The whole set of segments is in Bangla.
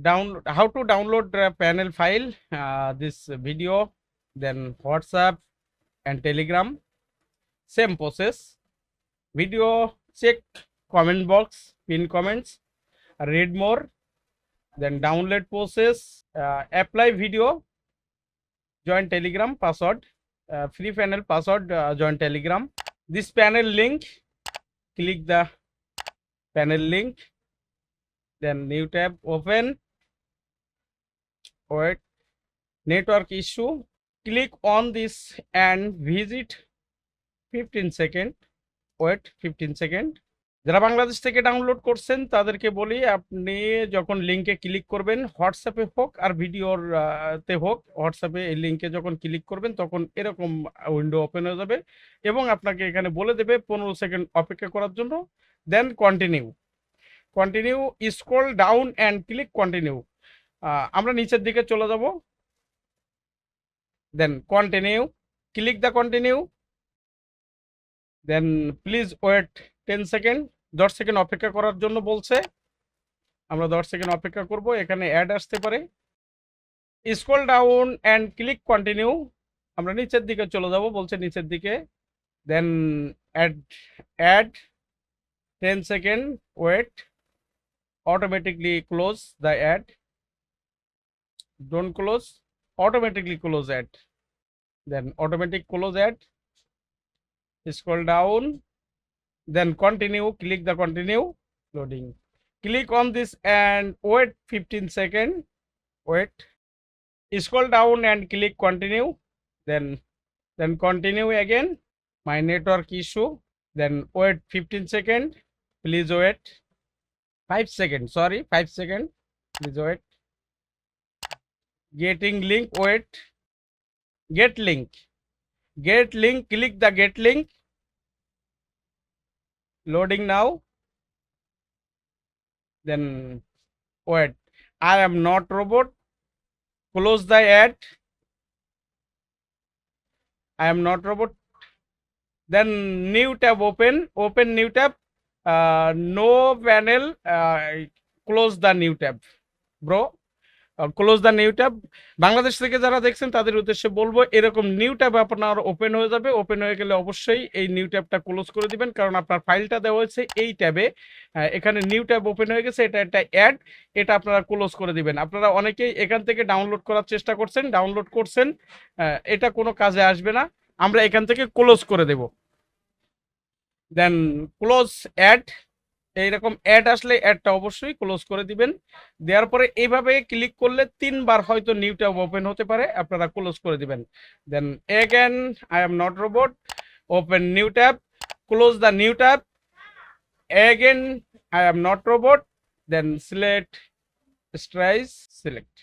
down how to download panel file uh, this video then whatsapp and telegram. Same process. Video check comment box pin comments read more then download process uh, apply video join telegram password uh, free panel password uh, join telegram. This panel link click the panel link then new tab open wait network issue, click on this and visit 15 second, wait 15 second. যারা বাংলাদেশ থেকে ডাউনলোড করছেন, তাদেরকে বলি আপনি যখন লিঙ্কে ক্লিক করবেন হোয়াটসঅ্যাপে হোক আর ভিডিওর তে হোক হোয়াটসঅ্যাপে এই লিংকে যখন ক্লিক করবেন, তখন এরকম উইন্ডো ওপেন হয়ে যাবে এবং আপনাকে এখানে বলে দেবে পনেরো সেকেন্ড অপেক্ষা করার জন্য then continue continue scroll down and click continue আমরা নিচের দিকে চলে যাব। Then continue click the continue then please wait ten second দশ সেকেন্ড অপেক্ষা করার জন্য বলছে। আমরা দশ সেকেন্ড অপেক্ষা করব, এখানে অ্যাড আসতে পারে। Scroll down and click continue আমরা নিচের দিকে চলে যাব, বলছে নিচের দিকে। Then ad ad ten second wait automatically close the ad don't close automatically close ad then automatic close ad scroll down then continue click the continue loading. Click on this and wait 15 second wait scroll down and click continue then then continue again my network issue then wait 15 second please wait 5 second sorry 5 second please wait getting link wait. Get link. Get link click the get link. Loading now. Then wait. I am not robot. Close the ad. I am not robot. Then new tab open. Open new tab. Uh, no panel. Uh, close the new tab. Bro close the new tab Bangladesh থেকে যারা দেখছেন, তাদের উদ্দেশ্যে বলব, এরকম নিউ ট্যাব আপনার ওপেন হয়ে যাবে। ওপেন হয়ে গেলে অবশ্যই এই নিউ ট্যাবটা ক্লোজ করে দিবেন, কারণ আপনার ফাইলটা দেওয়া হয়েছে এই ট্যাবে এখানে নিউ ট্যাব ওপেন হয়ে গেছে, এটা একটা অ্যাড এটা আপনারা ক্লোজ করে দিবেন। আপনারা অনেকেই এখান থেকে ডাউনলোড করার চেষ্টা করছেন ডাউনলোড করছেন এটা কোনো কাজে আসবে না। আমরা এখান থেকে ক্লোজ করে দেব। দেন ক্লোজ অ্যাড এইরকম অ্যাড আসলে অ্যাডটা অবশ্যই ক্লোজ করে দিবেন। দেওয়ার পরে এইভাবে ক্লিক করলে তিনবার হয়তো নিউ ট্যাব ওপেন হতে পারে, আপনারা ক্লোজ করে দিবেন। Then again I am not robot open new tab close the new tab again I am not robot then select strides select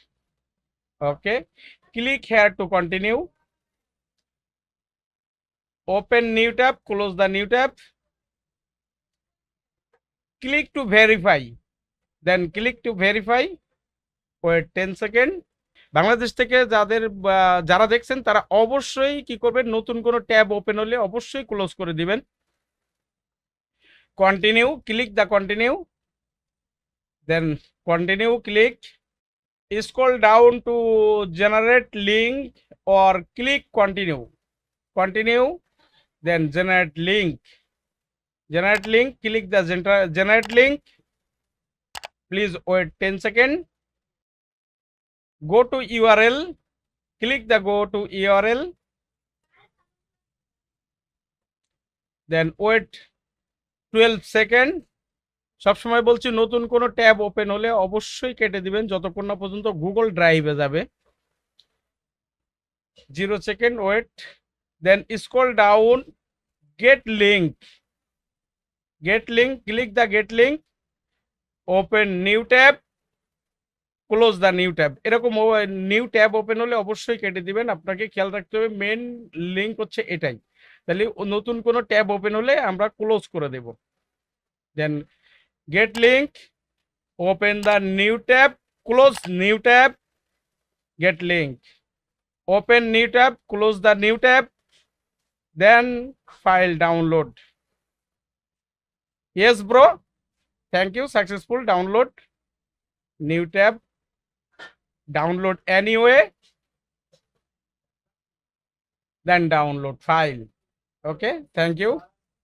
okay click here to continue open new tab, close the new tab click to verify then click to verify wait 10 second Bangladesh থেকে যাদের যারা দেখছেন তারা অবশ্যই কি করবেন নতুন কোনো ট্যাব ওপেন হলে অবশ্যই ক্লোজ করে দিবেন continue click the continue then continue click scroll down to generate link or click continue continue then generate link generate link click the generate link please wait 10 second go to url click the go to url then wait 12 second সবসময় বলছি নতুন কোনো ট্যাব ওপেন হলে অবশ্যই কেটে দিবেন যতক্ষণ না পর্যন্ত গুগল ড্রাইভে যাবে zero second wait then scroll down get link get link, click the get link, open new tab, close the new tab. এরকম নিউ ট্যাব ওপেন হলে অবশ্যই কেটে দিবেন। আপনাকে খেয়াল রাখতে হবে মেন লিংক হচ্ছে এটাই। তাহলে নতুন কোনো ট্যাব ওপেন হলে আমরা ক্লোজ করে দেব। Then get link open the new tab close new tab get link open new tab close the new tab then file download. Yes bro. Thank you. Successful. Download. New tab. Download anyway. Then download file. Okay? Thank you